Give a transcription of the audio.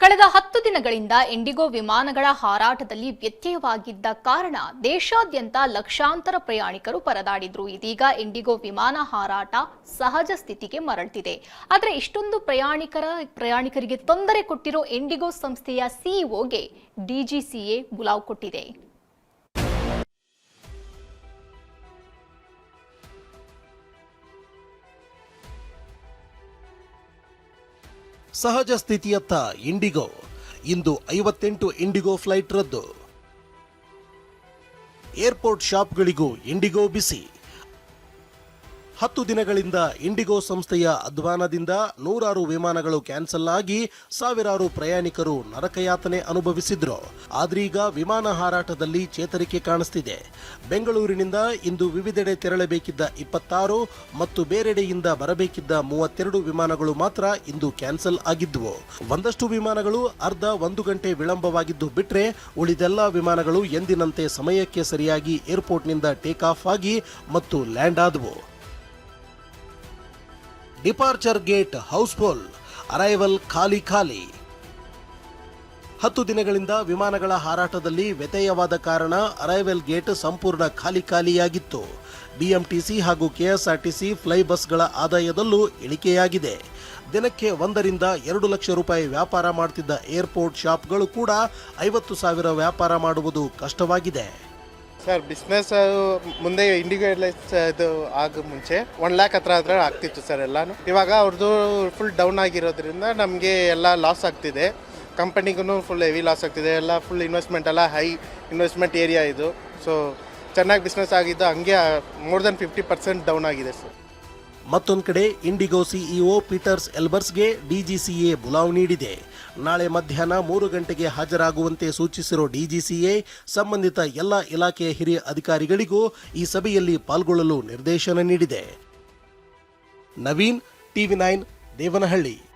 ಕಳೆದ ಹತ್ತು ದಿನಗಳಿಂದ ಇಂಡಿಗೋ ವಿಮಾನಗಳ ಹಾರಾಟದಲ್ಲಿ ವ್ಯತ್ಯಯವಾಗಿದ್ದ ಕಾರಣ ದೇಶಾದ್ಯಂತ ಲಕ್ಷಾಂತರ ಪ್ರಯಾಣಿಕರು ಪರದಾಡಿದ್ರು. ಇದೀಗ ಇಂಡಿಗೋ ವಿಮಾನ ಹಾರಾಟ ಸಹಜ ಸ್ಥಿತಿಗೆ ಮರಳುತ್ತಿದೆ ಆದರೆ ಇಷ್ಟೊಂದು ಪ್ರಯಾಣಿಕರ, ಪ್ರಯಾಣಿಕರಿಗೆ ತೊಂದರೆ ಕೊಟ್ಟಿರೋ ಇಂಡಿಗೋ ಸಂಸ್ಥೆಯ ಸಿಇಒಗೆ ಡಿಜಿಸಿಎ ಬುಲಾವ್ ಕೊಟ್ಟಿದೆ. ಸಹಜ ಸ್ಥಿತಿಯತ್ತ ಇಂಡಿಗೋ. ಇಂದು ಐವತ್ತೆಂಟು ಇಂಡಿಗೋ ಫ್ಲೈಟ್ ರದ್ದು. ಏರ್ಪೋರ್ಟ್ ಶಾಪ್ಗಳಿಗೂ ಇಂಡಿಗೋ ಬಿಸಿ. ಹತ್ತು ದಿನಗಳಿಂದ ಇಂಡಿಗೋ ಸಂಸ್ಥೆಯ ಅಧ್ವಾನದಿಂದ ನೂರಾರು ವಿಮಾನಗಳು ಕ್ಯಾನ್ಸಲ್ ಆಗಿ ಸಾವಿರಾರು ಪ್ರಯಾಣಿಕರು ನರಕಯಾತನೆ ಅನುಭವಿಸಿದ್ರು. ಆದ್ರೀಗ ವಿಮಾನ ಹಾರಾಟದಲ್ಲಿ ಚೇತರಿಕೆ ಕಾಣಿಸ್ತಿದೆ. ಬೆಂಗಳೂರಿನಿಂದ ಇಂದು ವಿವಿಧೆಡೆ ತೆರಳಬೇಕಿದ್ದ ಇಪ್ಪತ್ತಾರು ಮತ್ತು ಬೇರೆಡೆಯಿಂದ ಬರಬೇಕಿದ್ದ ಮೂವತ್ತೆರಡು ವಿಮಾನಗಳು ಮಾತ್ರ ಇಂದು ಕ್ಯಾನ್ಸಲ್ ಆಗಿದ್ವು. ಒಂದಷ್ಟು ವಿಮಾನಗಳು ಅರ್ಧ ಒಂದು ಗಂಟೆ ವಿಳಂಬವಾಗಿದ್ದು ಬಿಟ್ಟರೆ ಉಳಿದೆಲ್ಲ ವಿಮಾನಗಳು ಎಂದಿನಂತೆ ಸಮಯಕ್ಕೆ ಸರಿಯಾಗಿ ಏರ್ಪೋರ್ಟ್ನಿಂದ ಟೇಕ್ ಆಫ್ ಆಗಿ ಮತ್ತು ಲ್ಯಾಂಡ್ ಆದವು. ಡಿಪಾರ್ಚರ್ ಗೇಟ್ ಹೌಸ್ಫುಲ್ ಅರೈವಲ್ ಖಾಲಿ ಖಾಲಿ. ಹತ್ತು ದಿನಗಳಿಂದ ವಿಮಾನಗಳ ಹಾರಾಟದಲ್ಲಿ ವ್ಯತ್ಯಯವಾದ ಕಾರಣ ಅರೈವಲ್ ಗೇಟ್ ಸಂಪೂರ್ಣ ಖಾಲಿ ಖಾಲಿಯಾಗಿತ್ತು. ಬಿಎಂಟಿಸಿ ಹಾಗೂ ಕೆಎಸ್ಆರ್ಟಿಸಿ ಫ್ಲೈ ಬಸ್ಗಳ ಆದಾಯದಲ್ಲೂ ಇಳಿಕೆಯಾಗಿದೆ. ದಿನಕ್ಕೆ ಒಂದರಿಂದ ಎರಡು ಲಕ್ಷ ರೂಪಾಯಿ ವ್ಯಾಪಾರ ಮಾಡ್ತಿದ್ದ ಏರ್ಪೋರ್ಟ್ ಶಾಪ್ಗಳು ಕೂಡ ಐವತ್ತು ಸಾವಿರ ವ್ಯಾಪಾರ ಮಾಡುವುದು ಕಷ್ಟವಾಗಿದೆ. ಸರ್ ಬಿಸ್ನೆಸ್ ಮುಂದೆ ಇಂಡಿಗೋ ಏರ್ಲೈನ್ಸ್ ಇದು ಆಗ ಮುಂಚೆ ಒನ್ ಲ್ಯಾಕ್ ಹತ್ರ ಹತ್ರ ಆಗ್ತಿತ್ತು ಸರ್ ಎಲ್ಲಾನು. ಇವಾಗ ಅವ್ರದ್ದು ಫುಲ್ ಡೌನ್ ಆಗಿರೋದ್ರಿಂದ ನಮಗೆ ಎಲ್ಲ ಲಾಸ್ ಆಗ್ತಿದೆ. ಕಂಪನಿಗೂ ಫುಲ್ ಹೆವಿ ಲಾಸ್ ಆಗ್ತಿದೆ. ಎಲ್ಲ ಫುಲ್ ಇನ್ವೆಸ್ಟ್ಮೆಂಟ್ ಎಲ್ಲ ಹೈ ಇನ್ವೆಸ್ಟ್ಮೆಂಟ್ ಏರಿಯಾ ಇದು. ಸೊ ಚೆನ್ನಾಗಿ ಬಿಸ್ನೆಸ್ ಆಗಿದ್ದು ಹಂಗೆ more than fifty percent down ಆಗಿದೆ ಸರ್. ಮತ್ತೊಂದು ಕಡೆ ಇಂಡಿಗೋ ಸಿಇಒ ಪೀಟರ್ಸ್ ಎಲ್ಬರ್ಸ್ಗೆ ಡಿಜಿಸಿಎ ಬುಲಾವ್ ನೀಡಿದೆ. ನಾಳೆ ಮಧ್ಯಾಹ್ನ ಮೂರು ಗಂಟೆಗೆ ಹಾಜರಾಗುವಂತೆ ಸೂಚಿಸಿರೋ ಡಿಜಿಸಿಎ ಸಂಬಂಧಿತ ಎಲ್ಲ ಇಲಾಖೆಯ ಹಿರಿಯ ಅಧಿಕಾರಿಗಳಿಗೂ ಈ ಸಭೆಯಲ್ಲಿ ಪಾಲ್ಗೊಳ್ಳಲು ನಿರ್ದೇಶನ ನೀಡಿದೆ. Naveen, TV nine, Devanahalli.